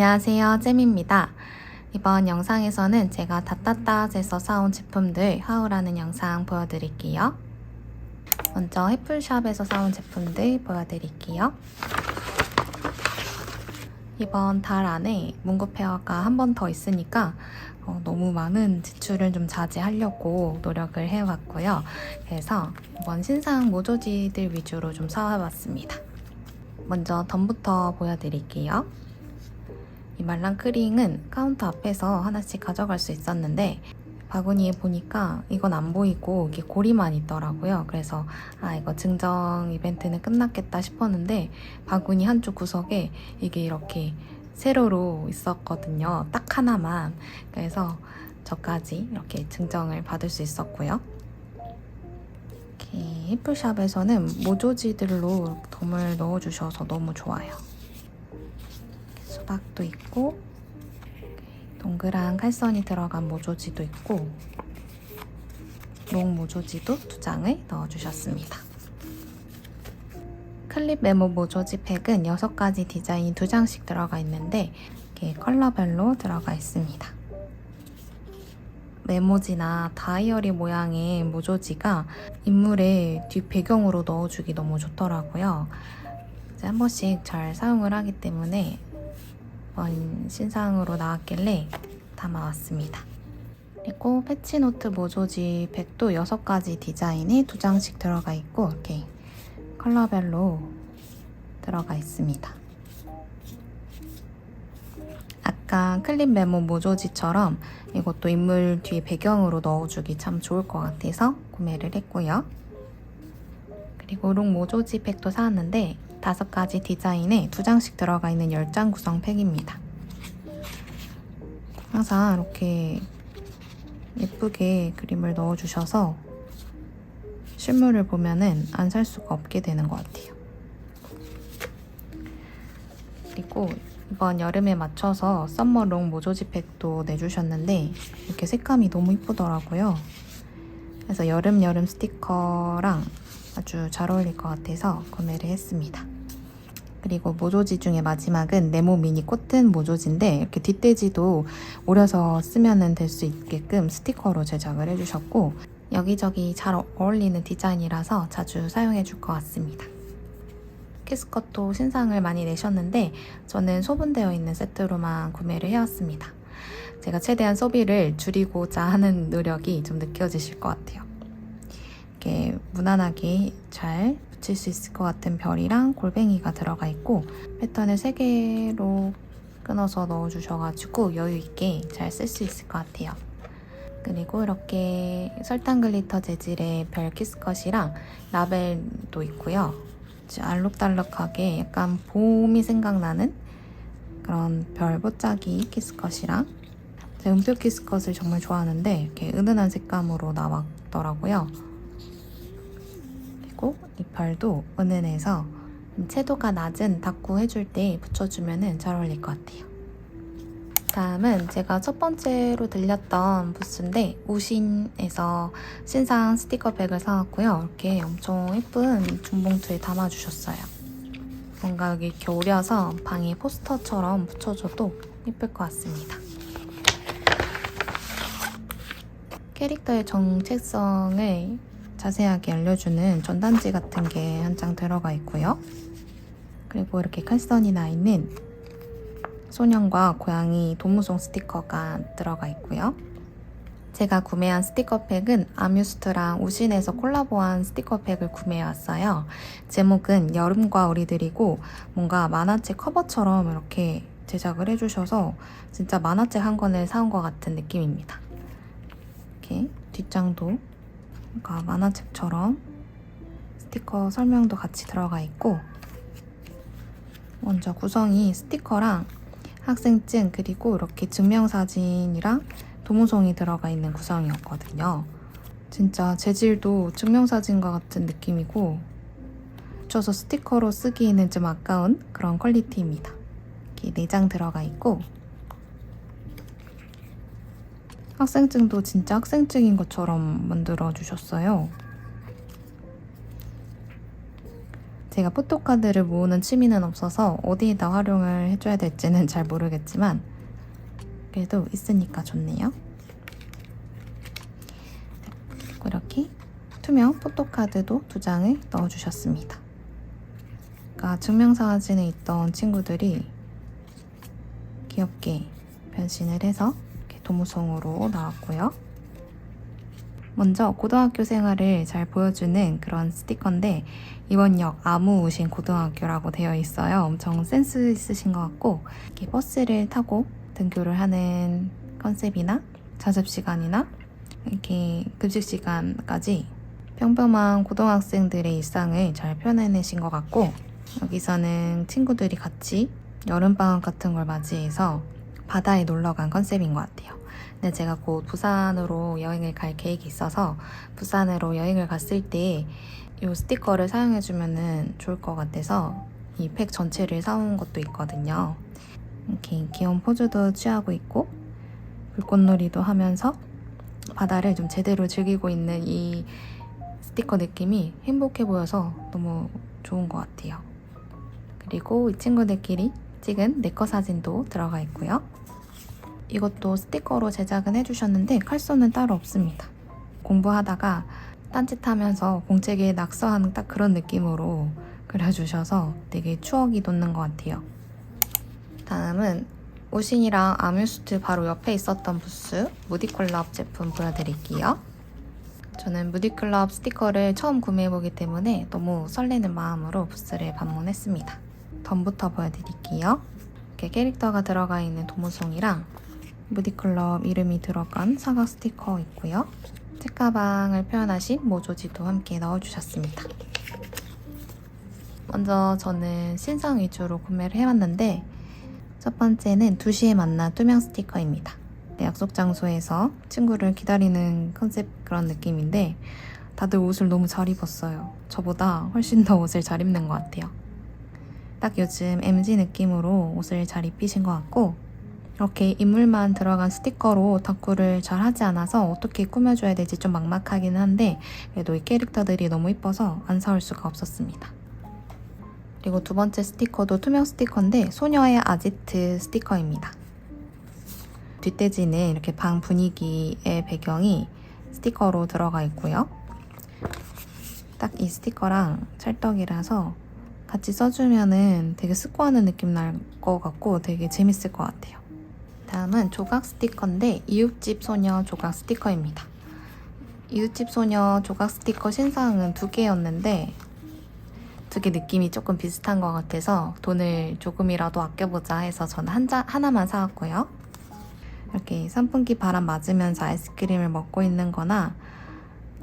안녕하세요, 잼입니다. 이번 영상에서는 제가 다따따에서 사온 제품들 하울하는 영상 보여드릴게요. 먼저 해플샵에서 사온 제품들 보여드릴게요. 이번 달 안에 문구 페어가 한 번 더 있으니까 어, 너무 많은 지출을 좀 자제하려고 노력을 해왔고요. 그래서 이번 신상 모조지들 위주로 좀 사와봤습니다. 먼저 덤부터 보여드릴게요. 이 말랑 크링은 카운터 앞에서 하나씩 가져갈 수 있었는데 바구니에 보니까 이건 안 보이고 이게 고리만 있더라고요. 그래서 아 이거 증정 이벤트는 끝났겠다 싶었는데 바구니 한쪽 구석에 이게 이렇게 세로로 있었거든요. 딱 하나만. 그래서 저까지 이렇게 증정을 받을 수 있었고요. 이렇게 히플샵에서는 모조지들로 덤을 넣어주셔서 너무 좋아요. 수박도 있고 동그란 칼선이 들어간 모조지도 있고 롱 모조지도 두 장을 넣어주셨습니다. 클립 메모 모조지 팩은 6가지 디자인 2장씩 들어가 있는데 이렇게 컬러별로 들어가 있습니다. 메모지나 다이어리 모양의 모조지가 인물의 뒷 배경으로 넣어주기 너무 좋더라고요. 한 번씩 잘 사용을 하기 때문에 이번 신상으로 나왔길래 담아왔습니다. 그리고 패치노트 모조지 팩도 6가지 디자인이 2장씩 들어가 있고 이렇게 컬러별로 들어가 있습니다. 아까 클립 메모 모조지처럼 이것도 인물 뒤 배경으로 넣어주기 참 좋을 것 같아서 구매를 했고요. 그리고 롱 모조지 팩도 사왔는데 다섯 가지 디자인에 두 장씩 들어가 있는 10장 구성 팩입니다. 항상 이렇게 예쁘게 그림을 넣어주셔서 실물을 보면은 안 살 수가 없게 되는 것 같아요. 그리고 이번 여름에 맞춰서 썸머 롱 모조지 팩도 내주셨는데 이렇게 색감이 너무 이쁘더라고요. 그래서 여름 여름 스티커랑 아주 잘 어울릴 것 같아서 구매를 했습니다. 그리고 모조지 중에 마지막은 네모 미니 코튼 모조지인데 이렇게 뒷돼지도 오려서 쓰면 될 수 있게끔 스티커로 제작을 해주셨고 여기저기 잘 어울리는 디자인이라서 자주 사용해 줄 것 같습니다. 키스컷도 신상을 많이 내셨는데 저는 소분되어 있는 세트로만 구매를 해왔습니다. 제가 최대한 소비를 줄이고자 하는 노력이 좀 느껴지실 것 같아요. 이렇게 무난하게 잘 붙일 수 있을 것 같은 별이랑 골뱅이가 들어가 있고 패턴을 3개로 끊어서 넣어주셔가지고 여유있게 잘 쓸 수 있을 것 같아요. 그리고 이렇게 설탕 글리터 재질의 별 키스컷이랑 라벨도 있고요. 알록달록하게 약간 봄이 생각나는 그런 별 뽀짝이 키스컷이랑 제가 은표 키스컷을 정말 좋아하는데 이렇게 은은한 색감으로 나왔더라고요. 그리고 이 별도 은은해서 채도가 낮은 다쿠 해줄 때 붙여주면 잘 어울릴 것 같아요. 다음은 제가 첫 번째로 들렸던 부스인데 우신에서 신상 스티커백을 사왔고요. 이렇게 엄청 예쁜 중봉투에 담아주셨어요. 뭔가 여기 이렇게 오려서 방에 포스터처럼 붙여줘도 예쁠 것 같습니다. 캐릭터의 정체성을 자세하게 알려주는 전단지 같은 게 한 장 들어가 있고요. 그리고 이렇게 칼선이 나 있는 소년과 고양이 도무송 스티커가 들어가 있고요. 제가 구매한 스티커팩은 아뮤스트랑 우신에서 콜라보한 스티커팩을 구매해왔어요. 제목은 여름과 우리들이고 뭔가 만화책 커버처럼 이렇게 제작을 해주셔서 진짜 만화책 한 권을 사온 것 같은 느낌입니다. 이렇게 뒷장도 뭔가 만화책처럼 스티커 설명도 같이 들어가 있고 먼저 구성이 스티커랑 학생증 그리고 이렇게 증명사진이랑 도무송이 들어가 있는 구성이었거든요. 진짜 재질도 증명사진과 같은 느낌이고 붙여서 스티커로 쓰기에는 좀 아까운 그런 퀄리티입니다. 이렇게 4장 들어가 있고 학생증도 진짜 학생증인 것처럼 만들어 주셨어요. 제가 포토카드를 모으는 취미는 없어서 어디에다 활용을 해줘야 될지는 잘 모르겠지만 그래도 있으니까 좋네요. 그리고 이렇게 투명 포토카드도 두 장을 넣어주셨습니다. 그러니까 증명사진에 있던 친구들이 귀엽게 변신을 해서 도무송으로 나왔고요. 먼저 고등학교 생활을 잘 보여주는 그런 스티커인데 이번 역 아무우신 고등학교라고 되어 있어요. 엄청 센스 있으신 것 같고 이렇게 버스를 타고 등교를 하는 컨셉이나 자습 시간이나 이렇게 급식 시간까지 평범한 고등학생들의 일상을 잘 표현해내신 것 같고 여기서는 친구들이 같이 여름방학 같은 걸 맞이해서 바다에 놀러 간 컨셉인 것 같아요. 근데 제가 곧 부산으로 여행을 갈 계획이 있어서 부산으로 여행을 갔을 때 이 스티커를 사용해주면 좋을 것 같아서 이 팩 전체를 사온 것도 있거든요. 이렇게 귀여운 포즈도 취하고 있고 불꽃놀이도 하면서 바다를 좀 제대로 즐기고 있는 이 스티커 느낌이 행복해 보여서 너무 좋은 것 같아요. 그리고 이 친구들끼리 찍은 네컷 사진도 들어가 있고요. 이것도 스티커로 제작은 해주셨는데 칼소는 따로 없습니다. 공부하다가 딴짓하면서 공책에 낙서하는 딱 그런 느낌으로 그려주셔서 되게 추억이 돋는 것 같아요. 다음은 오신이랑 아뮤스트 바로 옆에 있었던 부스 무디클럽 제품 보여드릴게요. 저는 무디클럽 스티커를 처음 구매해보기 때문에 너무 설레는 마음으로 부스를 방문했습니다. 덤부터 보여드릴게요. 이렇게 캐릭터가 들어가 있는 도무송이랑 무디클럽 이름이 들어간 사각 스티커 있고요. 책가방을 표현하신 모조지도 함께 넣어주셨습니다. 먼저 저는 신상 위주로 구매를 해왔는데 첫 번째는 2시에 만나 투명 스티커입니다. 네, 약속 장소에서 친구를 기다리는 컨셉 그런 느낌인데 다들 옷을 너무 잘 입었어요. 저보다 훨씬 더 옷을 잘 입는 것 같아요. 딱 요즘 MG 느낌으로 옷을 잘 입히신 것 같고 이렇게 인물만 들어간 스티커로 덕구를 잘 하지 않아서 어떻게 꾸며줘야 될지 좀 막막하긴 한데 그래도 이 캐릭터들이 너무 이뻐서 안 사올 수가 없었습니다. 그리고 두 번째 스티커도 투명 스티커인데 소녀의 아지트 스티커입니다. 뒷대지는 이렇게 방 분위기의 배경이 스티커로 들어가 있고요. 딱 이 스티커랑 찰떡이라서 같이 써주면은 되게 스코하는 느낌 날 것 같고 되게 재밌을 것 같아요. 다음은 조각 스티커인데 이웃집 소녀 조각 스티커입니다. 이웃집 소녀 조각 스티커 신상은 두 개였는데 두 개 느낌이 조금 비슷한 것 같아서 돈을 조금이라도 아껴보자 해서 저는 한 자, 하나만 사왔고요. 이렇게 선풍기 바람 맞으면서 아이스크림을 먹고 있는 거나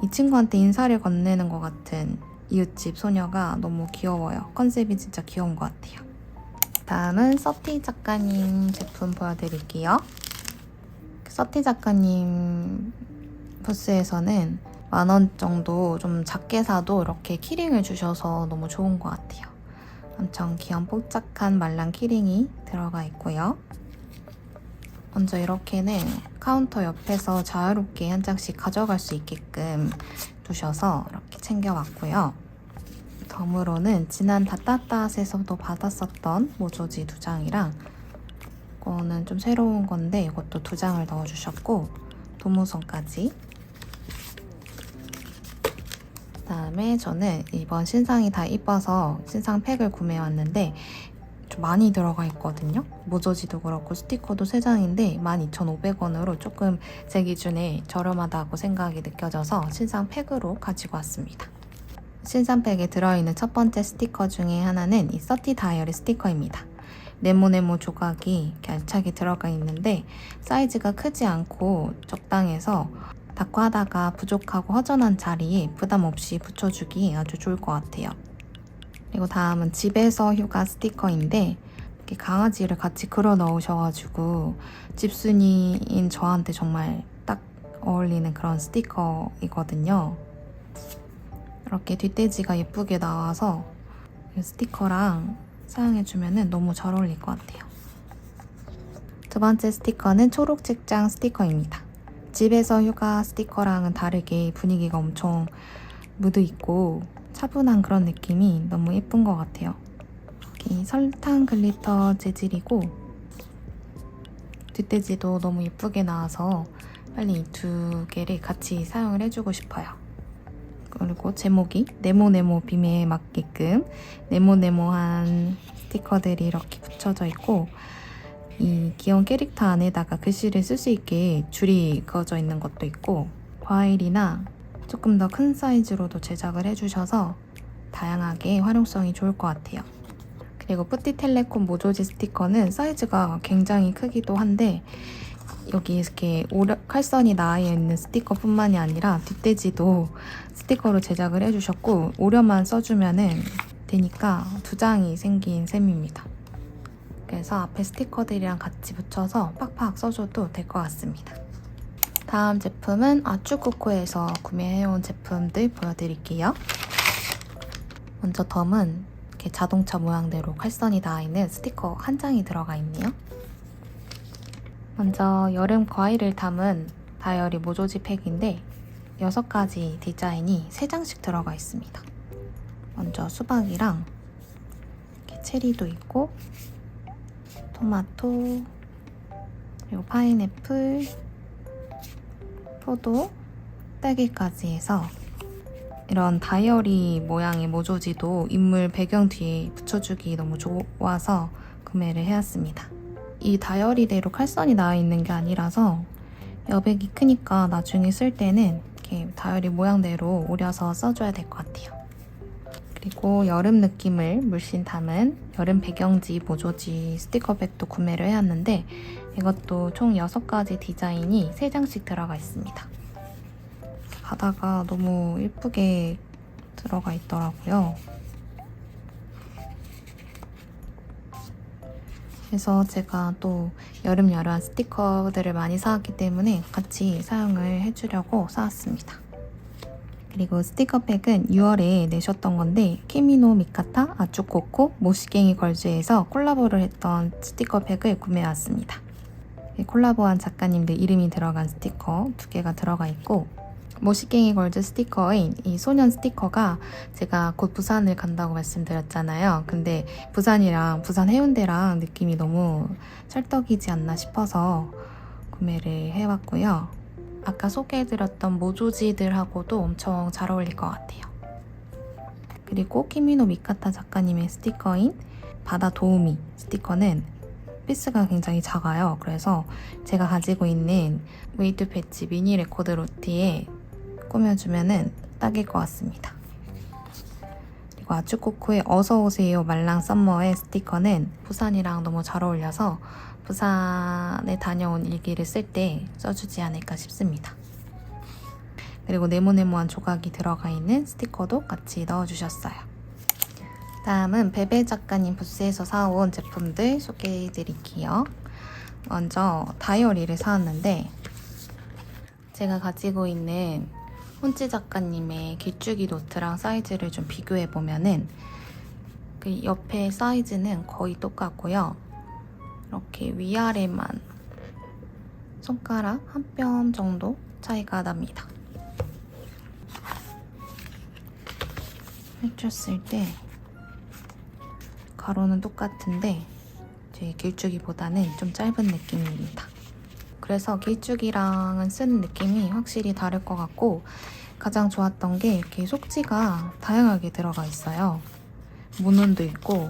이 친구한테 인사를 건네는 것 같은 이웃집 소녀가 너무 귀여워요. 컨셉이 진짜 귀여운 것 같아요. 다음은 서티 작가님 제품 보여드릴게요. 서티 작가님 부스에서는 만 원 정도 좀 작게 사도 이렇게 키링을 주셔서 너무 좋은 것 같아요. 엄청 귀여운 뽀짝한 말랑 키링이 들어가 있고요. 먼저 이렇게는 카운터 옆에서 자유롭게 한 장씩 가져갈 수 있게끔 두셔서 이렇게 챙겨왔고요. 덤으로는 지난 다따따스에서도 받았었던 모조지 두 장이랑 이거는 좀 새로운 건데 이것도 두 장을 넣어주셨고 도무선까지 그다음에 저는 이번 신상이 다 이뻐서 신상 팩을 구매해왔는데 좀 많이 들어가 있거든요. 모조지도 그렇고 스티커도 3장인데 12,500원으로 조금 제 기준에 저렴하다고 생각이 느껴져서 신상 팩으로 가지고 왔습니다. 신상팩에 들어있는 첫 번째 스티커 중에 하나는 이 서티 다이어리 스티커입니다. 네모네모 조각이 알차게 들어가 있는데 사이즈가 크지 않고 적당해서 닦고 하다가 부족하고 허전한 자리에 부담 없이 붙여주기 아주 좋을 것 같아요. 그리고 다음은 집에서 휴가 스티커인데 이렇게 강아지를 같이 걸어 넣으셔가지고 집순이인 저한테 정말 딱 어울리는 그런 스티커이거든요. 이렇게 뒷돼지가 예쁘게 나와서 이 스티커랑 사용해주면 너무 잘 어울릴 것 같아요. 두 번째 스티커는 초록 책장 스티커입니다. 집에서 휴가 스티커랑은 다르게 분위기가 엄청 무드 있고 차분한 그런 느낌이 너무 예쁜 것 같아요. 이 설탕 글리터 재질이고 뒷돼지도 너무 예쁘게 나와서 빨리 이 두 개를 같이 사용을 해주고 싶어요. 그리고 제목이 네모네모 빔에 맞게끔 네모네모한 스티커들이 이렇게 붙여져 있고 이 귀여운 캐릭터 안에다가 글씨를 쓸 수 있게 줄이 그어져 있는 것도 있고 과일이나 조금 더 큰 사이즈로도 제작을 해주셔서 다양하게 활용성이 좋을 것 같아요. 그리고 뿌띠텔레콤 모조지 스티커는 사이즈가 굉장히 크기도 한데 여기 이렇게 칼선이 나와 있는 스티커뿐만이 아니라 뒷돼지도 스티커로 제작을 해주셨고 오려만 써주면은 되니까 두 장이 생긴 셈입니다. 그래서 앞에 스티커들이랑 같이 붙여서 팍팍 써줘도 될 것 같습니다. 다음 제품은 아쭈코코에서 구매해온 제품들 보여드릴게요. 먼저 덤은 이렇게 자동차 모양대로 칼선이 닿아 있는 스티커 한 장이 들어가 있네요. 먼저 여름 과일을 담은 다이어리 모조지 팩인데 6가지 디자인이 3장씩 들어가 있습니다. 먼저 수박이랑 체리도 있고 토마토 그리고 파인애플 포도 딸기까지 해서 이런 다이어리 모양의 모조지도 인물 배경 뒤에 붙여주기 너무 좋아서 구매를 해왔습니다. 이 다이어리대로 칼선이 나와 있는 게 아니라서 여백이 크니까 나중에 쓸 때는 이렇게 다이어리 모양대로 오려서 써줘야 될 것 같아요. 그리고 여름 느낌을 물씬 담은 여름 배경지 모조지 스티커백도 구매를 해왔는데 이것도 총 6가지 디자인이 3장씩 들어가 있습니다. 바다가 너무 예쁘게 들어가 있더라고요. 그래서 제가 또 여름여름 스티커들을 많이 사왔기 때문에 같이 사용을 해주려고 사왔습니다. 그리고 스티커팩은 6월에 내셨던 건데 케미노 미카타 아쭈코코 모시갱이 걸즈에서 콜라보를 했던 스티커팩을 구매해왔습니다. 콜라보한 작가님들 이름이 들어간 스티커 두 개가 들어가 있고 모시갱이 걸즈 스티커인 이 소년 스티커가 제가 곧 부산을 간다고 말씀드렸잖아요. 근데 부산이랑 부산 해운대랑 느낌이 너무 찰떡이지 않나 싶어서 구매를 해왔고요. 아까 소개해드렸던 모조지들하고도 엄청 잘 어울릴 것 같아요. 그리고 키미노 미카타 작가님의 스티커인 바다 도우미 스티커는 피스가 굉장히 작아요. 그래서 제가 가지고 있는 웨이트 패치 미니 레코드 로티에 꾸며주면은 딱일 것 같습니다. 그리고 아쭈코코의 어서 오세요 말랑 썸머의 스티커는 부산이랑 너무 잘 어울려서 부산에 다녀온 일기를 쓸 때 써주지 않을까 싶습니다. 그리고 네모네모한 조각이 들어가 있는 스티커도 같이 넣어주셨어요. 다음은 베베 작가님 부스에서 사온 제품들 소개해 드릴게요. 먼저 다이어리를 사왔는데 제가 가지고 있는 혼치 작가님의 길쭉이 노트랑 사이즈를 좀 비교해 보면은 그 옆에 사이즈는 거의 똑같고요. 이렇게 위아래만 손가락 한 뼘 정도 차이가 납니다. 펼쳤을 때 가로는 똑같은데 제 길쭉이보다는 좀 짧은 느낌입니다. 그래서 길쭉이랑은 쓰는 느낌이 확실히 다를 것 같고 가장 좋았던 게 이렇게 속지가 다양하게 들어가 있어요. 문운도 있고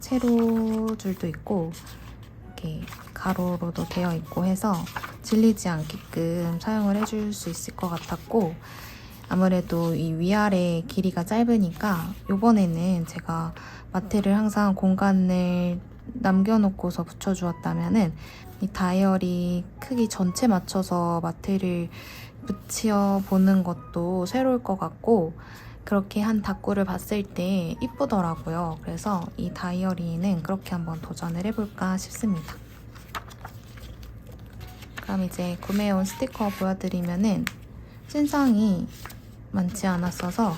세로줄도 있고 이렇게 가로로도 되어 있고 해서 질리지 않게끔 사용을 해줄 수 있을 것 같았고 아무래도 이 위아래 길이가 짧으니까 이번에는 제가 마트를 항상 공간을 남겨놓고서 붙여주었다면은 이 다이어리 크기 전체 맞춰서 마트를 붙여 보는 것도 새로울 것 같고 그렇게 한 다꾸를 봤을 때 이쁘더라고요. 그래서 이 다이어리는 그렇게 한번 도전을 해볼까 싶습니다. 그럼 이제 구매해온 스티커 보여드리면은 신상이 많지 않았어서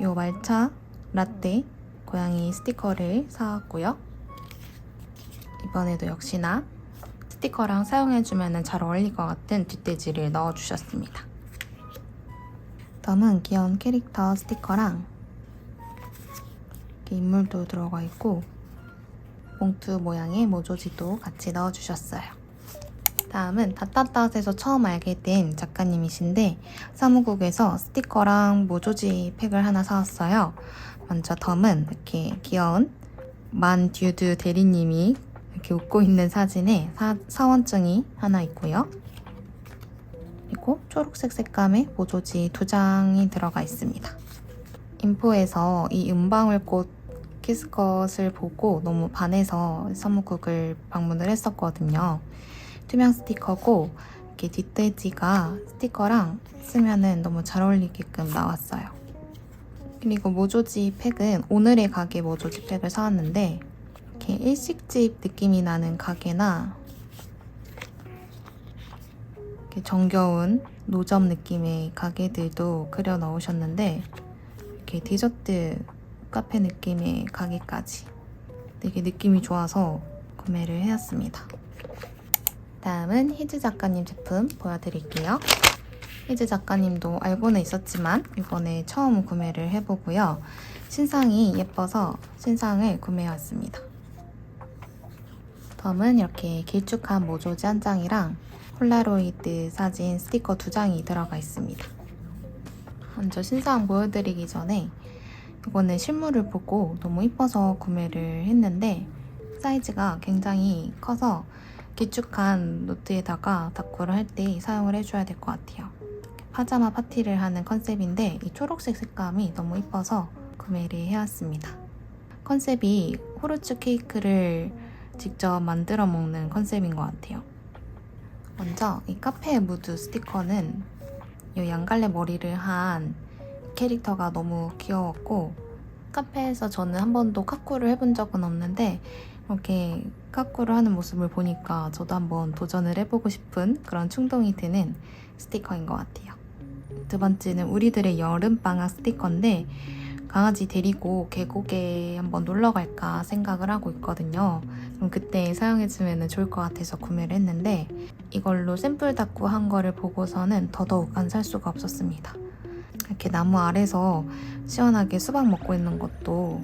이 말차 라떼 고양이 스티커를 사왔고요. 이번에도 역시나 스티커랑 사용해주면 잘 어울릴 것 같은 뒷돼지를 넣어주셨습니다. 담은 귀여운 캐릭터 스티커랑 인물도 들어가 있고 봉투 모양의 모조지도 같이 넣어주셨어요. 다음은 닷닷닷에서 처음 알게 된 작가님이신데 사무국에서 스티커랑 모조지 팩을 하나 사왔어요. 먼저 덤은 이렇게 귀여운 만 듀드 대리님이 이렇게 웃고 있는 사진에 사, 사원증이 하나 있고요. 그리고 초록색 색감의 모조지 두 장이 들어가 있습니다. 인포에서 이 은방울꽃 키스컷을 보고 너무 반해서 선무국을 방문을 했었거든요. 투명 스티커고 이렇게 뒷돼지가 스티커랑 쓰면은 너무 잘 어울리게끔 나왔어요. 그리고 모조지 팩은 오늘의 가게 모조지 팩을 사왔는데 이렇게 일식집 느낌이 나는 가게나 이렇게 정겨운 노점 느낌의 가게들도 그려 넣으셨는데 이렇게 디저트 카페 느낌의 가게까지 되게 느낌이 좋아서 구매를 해왔습니다. 다음은 희즈 작가님 제품 보여드릴게요. 희즈 작가님도 알고는 있었지만 이번에 처음 구매를 해보고요. 신상이 예뻐서 신상을 구매해왔습니다. 덤은 이렇게 길쭉한 모조지 한 장이랑 폴라로이드 사진 스티커 두 장이 들어가 있습니다. 먼저 신상 보여드리기 전에 이거는 실물을 보고 너무 이뻐서 구매를 했는데 사이즈가 굉장히 커서 길쭉한 노트에다가 다꾸를 할 때 사용을 해줘야 될 것 같아요. 파자마 파티를 하는 컨셉인데 이 초록색 색감이 너무 이뻐서 구매를 해왔습니다. 컨셉이 호르츠 케이크를 직접 만들어 먹는 컨셉인 것 같아요. 먼저 이 카페 무드 스티커는 이 양갈래 머리를 한 캐릭터가 너무 귀여웠고 카페에서 저는 한 번도 카쿠를 해본 적은 없는데 이렇게 카쿠를 하는 모습을 보니까 저도 한번 도전을 해보고 싶은 그런 충동이 드는 스티커인 것 같아요. 두 번째는 우리들의 여름방학 스티커인데 강아지 데리고 계곡에 한번 놀러 갈까 생각을 하고 있거든요. 그럼 그때 사용해주면 좋을 것 같아서 구매를 했는데 이걸로 샘플 닦고 한 거를 보고서는 더더욱 안 살 수가 없었습니다. 이렇게 나무 아래서 시원하게 수박 먹고 있는 것도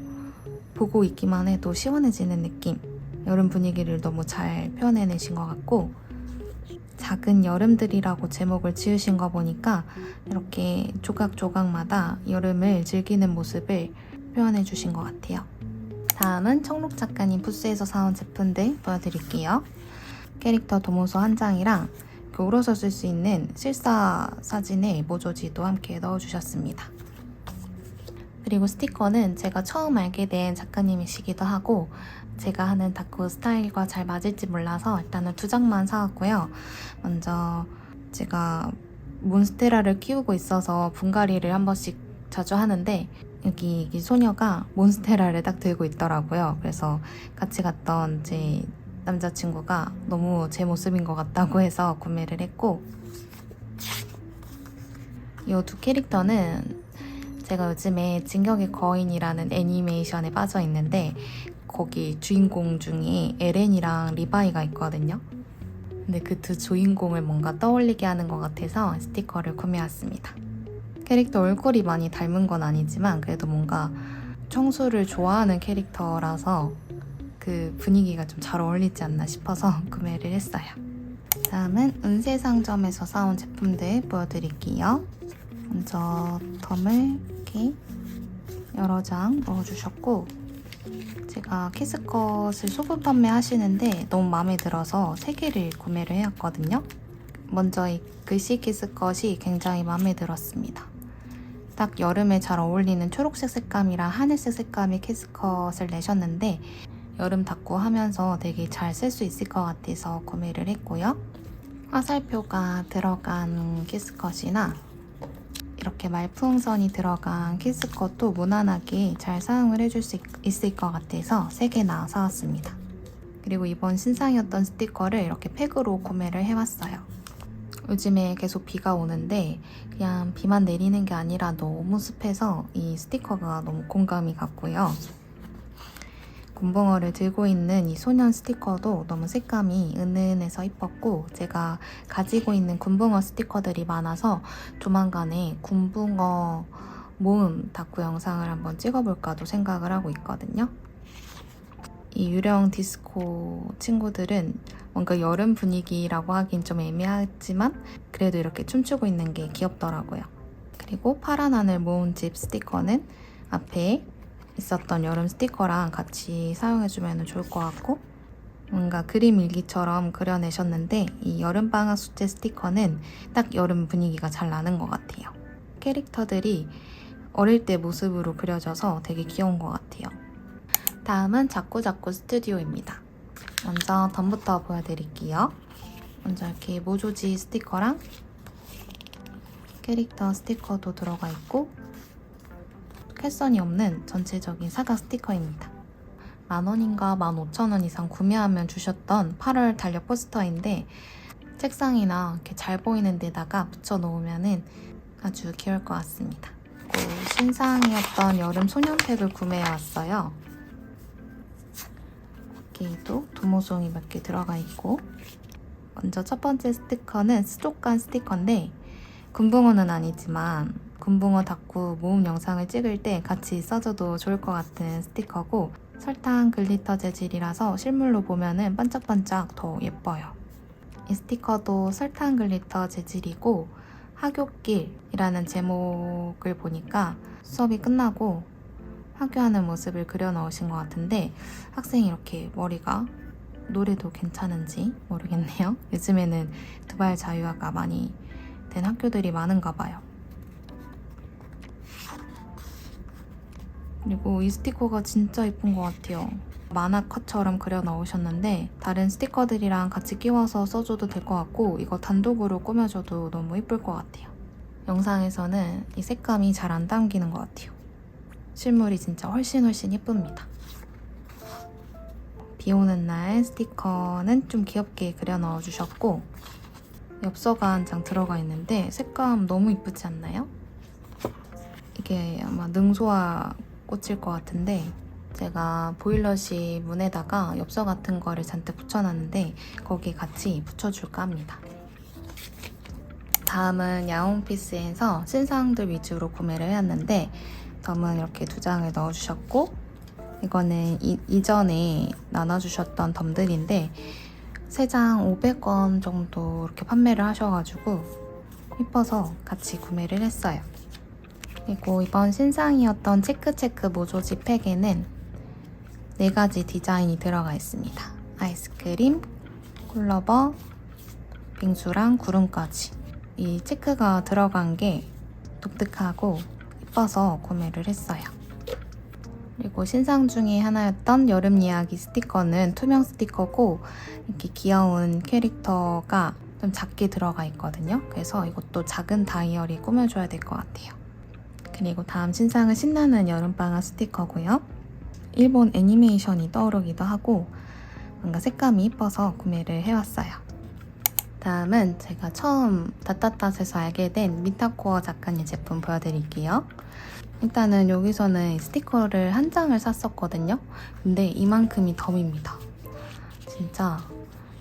보고 있기만 해도 시원해지는 느낌. 여름 분위기를 너무 잘 표현해내신 것 같고 작은 여름들이라고 제목을 지으신 거 보니까 이렇게 조각조각마다 여름을 즐기는 모습을 표현해 주신 것 같아요. 다음은 청록 작가님 부스에서 사온 제품들 보여드릴게요. 캐릭터 도모서 한 장이랑 울어서 쓸 수 있는 실사 사진의 모조지도 함께 넣어주셨습니다. 그리고 스티커는 제가 처음 알게 된 작가님이시기도 하고 제가 하는 다쿠 스타일과 잘 맞을지 몰라서 일단은 두 장만 사왔고요. 먼저 제가 몬스테라를 키우고 있어서 분갈이를 한 번씩 자주 하는데 여기 이 소녀가 몬스테라를 딱 들고 있더라고요. 그래서 같이 갔던 제 남자친구가 너무 제 모습인 것 같다고 해서 구매를 했고 이 두 캐릭터는 제가 요즘에 진격의 거인이라는 애니메이션에 빠져 있는데 거기 주인공 중에 에렌이랑 리바이가 있거든요. 근데 그 두 주인공을 뭔가 떠올리게 하는 것 같아서 스티커를 구매했습니다. 캐릭터 얼굴이 많이 닮은 건 아니지만 그래도 뭔가 청소를 좋아하는 캐릭터라서 그 분위기가 좀 잘 어울리지 않나 싶어서 구매를 했어요. 다음은 은세상점에서 사온 제품들 보여드릴게요. 먼저 덤을 이렇게 여러 장 넣어주셨고 제가 키스컷을 소분 판매 하시는데 너무 마음에 들어서 3개를 구매를 해왔거든요. 먼저 이 글씨 키스컷이 굉장히 마음에 들었습니다. 딱 여름에 잘 어울리는 초록색 색감이랑 하늘색 색감의 키스컷을 내셨는데 여름 닦고 하면서 되게 잘 쓸 수 있을 것 같아서 구매를 했고요. 화살표가 들어간 키스컷이나 이렇게 말풍선이 들어간 키스컷도 무난하게 잘 사용을 해줄 수 있, 을것 같아서 3개나 사왔습니다. 그리고 이번 신상이었던 스티커를 이렇게 팩으로 구매를 해왔어요. 요즘에 계속 비가 오는데 그냥 비만 내리는 게 아니라 너무 습해서 이 스티커가 너무 공감이 갔고요. 군붕어를 들고 있는 이 소년 스티커도 너무 색감이 은은해서 이뻤고 제가 가지고 있는 군붕어 스티커들이 많아서 조만간에 군붕어 모음 다큐 영상을 한번 찍어볼까도 생각을 하고 있거든요. 이 유령 디스코 친구들은 뭔가 여름 분위기라고 하긴 좀 애매하지만 그래도 이렇게 춤추고 있는 게 귀엽더라고요. 그리고 파란 하늘 모음집 스티커는 앞에 있었던 여름 스티커랑 같이 사용해주면 좋을 것 같고 뭔가 그림 일기처럼 그려내셨는데 이 여름방학 숙제 스티커는 딱 여름 분위기가 잘 나는 것 같아요. 캐릭터들이 어릴 때 모습으로 그려져서 되게 귀여운 것 같아요. 다음은 자꾸자꾸 스튜디오입니다. 먼저 덤부터 보여드릴게요. 먼저 이렇게 모조지 스티커랑 캐릭터 스티커도 들어가 있고 캘선이 없는 전체적인 사각 스티커입니다. 만원인가 15,000원 이상 구매하면 주셨던 8월 달력 포스터인데 책상이나 이렇게 잘 보이는 데다가 붙여 놓으면 아주 귀여울 것 같습니다. 그리고 신상이었던 여름 소년팩을 구매해 왔어요. 여기도 도모송이 몇 개 들어가 있고 먼저 첫 번째 스티커는 수족관 스티커인데 군붕어는 아니지만 군붕어 닫고 모음 영상을 찍을 때 같이 써줘도 좋을 것 같은 스티커고 설탕 글리터 재질이라서 실물로 보면은 반짝반짝 더 예뻐요. 이 스티커도 설탕 글리터 재질이고 하굣길이라는 제목을 보니까 수업이 끝나고 하교하는 모습을 그려 넣으신 것 같은데 학생이 이렇게 머리가 노래도 괜찮은지 모르겠네요. 요즘에는 두발 자유화가 많이 된 학교들이 많은가 봐요. 그리고 이 스티커가 진짜 예쁜 것 같아요. 만화 컷처럼 그려 넣으셨는데 다른 스티커들이랑 같이 끼워서 써줘도 될 것 같고 이거 단독으로 꾸며줘도 너무 예쁠 것 같아요. 영상에서는 이 색감이 잘 안 담기는 것 같아요. 실물이 진짜 훨씬 훨씬 예쁩니다. 비 오는 날 스티커는 좀 귀엽게 그려 넣어주셨고 엽서가 한 장 들어가 있는데 색감 너무 이쁘지 않나요? 이게 아마 능소화 꽂힐 것 같은데 제가 보일러시 문에다가 엽서 같은 거를 잔뜩 붙여놨는데 거기에 같이 붙여줄까 합니다. 다음은 야옹피스에서 신상들 위주로 구매를 해왔는데 덤은 이렇게 두 장을 넣어주셨고 이거는 이, 이전에 나눠주셨던 덤들인데 세장 500원 정도 이렇게 판매를 하셔가지고 이뻐서 같이 구매를 했어요. 그리고 이번 신상이었던 체크체크 모조지 팩에는 네 가지 디자인이 들어가 있습니다. 아이스크림, 콜러버, 빙수랑 구름까지. 이 체크가 들어간 게 독특하고 이뻐서 구매를 했어요. 그리고 신상 중에 하나였던 여름 이야기 스티커는 투명 스티커고 이렇게 귀여운 캐릭터가 좀 작게 들어가 있거든요. 그래서 이것도 작은 다이어리 꾸며줘야 될 것 같아요. 그리고 다음 신상은 신나는 여름방학 스티커고요. 일본 애니메이션이 떠오르기도 하고 뭔가 색감이 이뻐서 구매를 해왔어요. 다음은 제가 처음 다따따에서 알게 된 미타코어 작가님 제품 보여드릴게요. 일단은 여기서는 스티커를 한 장을 샀었거든요. 근데 이만큼이 덤입니다. 진짜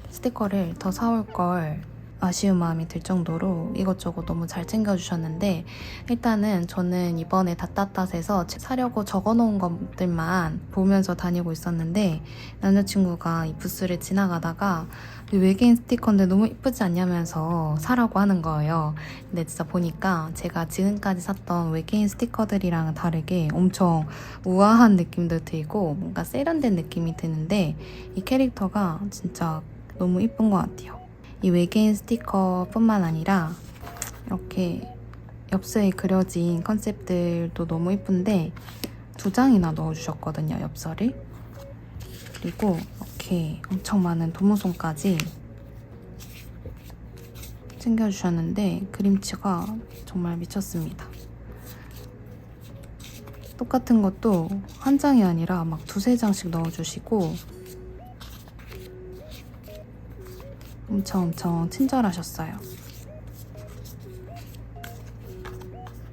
스티커를 더 사올 걸 아쉬운 마음이 들 정도로 이것저것 너무 잘 챙겨주셨는데 일단은 저는 이번에 다따따에서 사려고 적어놓은 것들만 보면서 다니고 있었는데 남자친구가 이 부스를 지나가다가 외계인 스티커인데 너무 이쁘지 않냐면서 사라고 하는 거예요. 근데 진짜 보니까 제가 지금까지 샀던 외계인 스티커들이랑은 다르게 엄청 우아한 느낌도 들고 뭔가 세련된 느낌이 드는데 이 캐릭터가 진짜 너무 이쁜 것 같아요. 이 외계인 스티커뿐만 아니라 이렇게 엽서에 그려진 컨셉들도 너무 이쁜데 두 장이나 넣어주셨거든요, 엽서를. 그리고 이렇게 엄청 많은 도무송까지 챙겨주셨는데 그림치가 정말 미쳤습니다. 똑같은 것도 한 장이 아니라 막 두세 장씩 넣어주시고 엄청 엄청 친절하셨어요.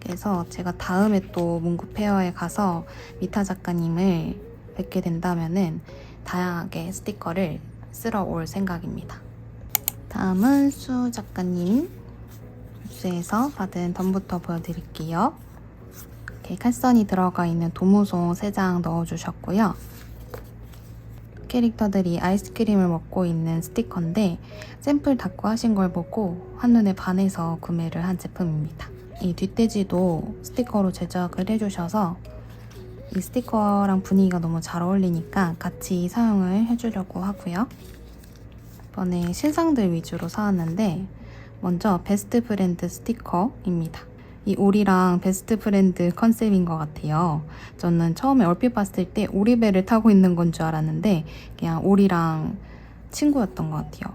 그래서 제가 다음에 또 문구 페어에 가서 미타 작가님을 뵙게 된다면은 다양하게 스티커를 쓸어 올 생각입니다. 다음은 수 작가님 부스에서 받은 덤부터 보여드릴게요. 이렇게 칼선이 들어가 있는 도무송 3장 넣어주셨고요. 캐릭터들이 아이스크림을 먹고 있는 스티커인데 샘플 닫고 하신 걸 보고 한눈에 반해서 구매를 한 제품입니다. 이 뒷돼지도 스티커로 제작을 해주셔서 이 스티커랑 분위기가 너무 잘 어울리니까 같이 사용을 해주려고 하고요. 이번에 신상들 위주로 사왔는데 먼저 베스트 브랜드 스티커입니다. 이 오리랑 베스트 브랜드 컨셉인 것 같아요. 저는 처음에 얼핏 봤을 때 오리배를 타고 있는 건 줄 알았는데 그냥 오리랑 친구였던 것 같아요.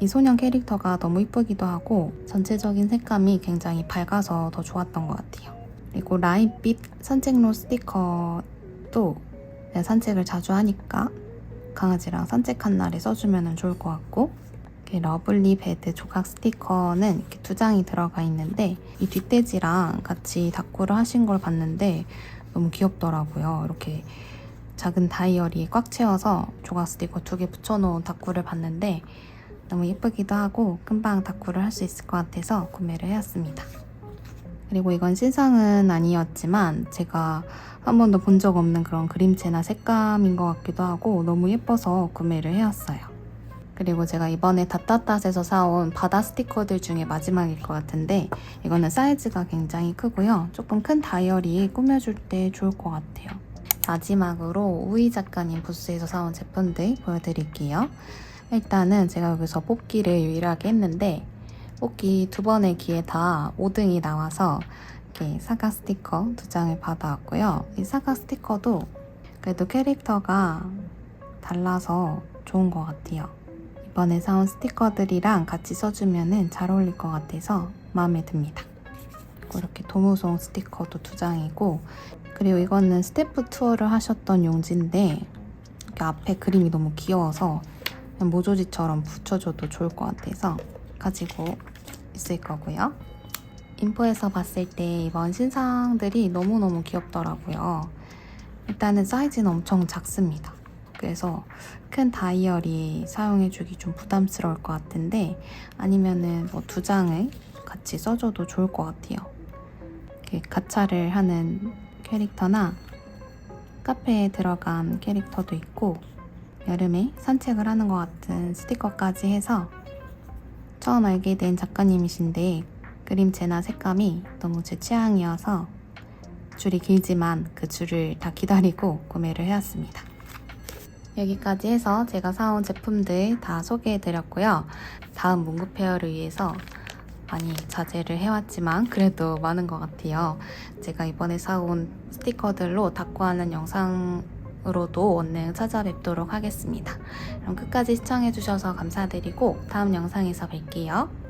이 소년 캐릭터가 너무 이쁘기도 하고 전체적인 색감이 굉장히 밝아서 더 좋았던 것 같아요. 그리고 라인빛 산책로 스티커도 산책을 자주 하니까 강아지랑 산책한 날에 써주면 좋을 것 같고 이렇게 러블리 베드 조각 스티커는 이렇게 두 장이 들어가 있는데 이 뒷돼지랑 같이 다꾸를 하신 걸 봤는데 너무 귀엽더라고요. 이렇게 작은 다이어리에 꽉 채워서 조각 스티커 두 개 붙여놓은 다꾸를 봤는데 너무 예쁘기도 하고 금방 다꾸를 할 수 있을 것 같아서 구매를 해왔습니다. 그리고 이건 신상은 아니었지만 제가 한 번도 본 적 없는 그런 그림체나 색감인 것 같기도 하고 너무 예뻐서 구매를 해왔어요. 그리고 제가 이번에 닷닷닷에서 사온 바다 스티커들 중에 마지막일 것 같은데 이거는 사이즈가 굉장히 크고요. 조금 큰 다이어리 꾸며줄 때 좋을 것 같아요. 마지막으로 우이 작가님 부스에서 사온 제품들 보여드릴게요. 일단은 제가 여기서 뽑기를 유일하게 했는데 뽑기 두 번의 기회 다 5등이 나와서 이렇게 사과 스티커 두 장을 받아왔고요. 이 사과 스티커도 그래도 캐릭터가 달라서 좋은 것 같아요. 이번에 사온 스티커들이랑 같이 써주면 잘 어울릴 것 같아서 마음에 듭니다. 이렇게 도무송 스티커도 두 장이고 그리고 이거는 스태프 투어를 하셨던 용지인데 앞에 그림이 너무 귀여워서 모조지처럼 붙여줘도 좋을 것 같아서 가지고 있을 거고요. 인포에서 봤을 때 이번 신상들이 너무너무 귀엽더라고요. 일단은 사이즈는 엄청 작습니다. 그래서 큰 다이어리 사용해주기 좀 부담스러울 것 같은데 아니면은 뭐 두 장을 같이 써줘도 좋을 것 같아요. 가차를 하는 캐릭터나 카페에 들어간 캐릭터도 있고 여름에 산책을 하는 것 같은 스티커까지 해서 처음 알게 된 작가님이신데 그림체나 색감이 너무 제 취향이어서 줄이 길지만 그 줄을 다 기다리고 구매를 해왔습니다. 여기까지 해서 제가 사온 제품들 다 소개해드렸고요. 다음 문구 페어를 위해서 많이 자제를 해왔지만 그래도 많은 것 같아요. 제가 이번에 사온 스티커들로 닦고 하는 영상 으로도 원능 찾아뵙도록 하겠습니다. 그럼 끝까지 시청해주셔서 감사드리고 다음 영상에서 뵐게요.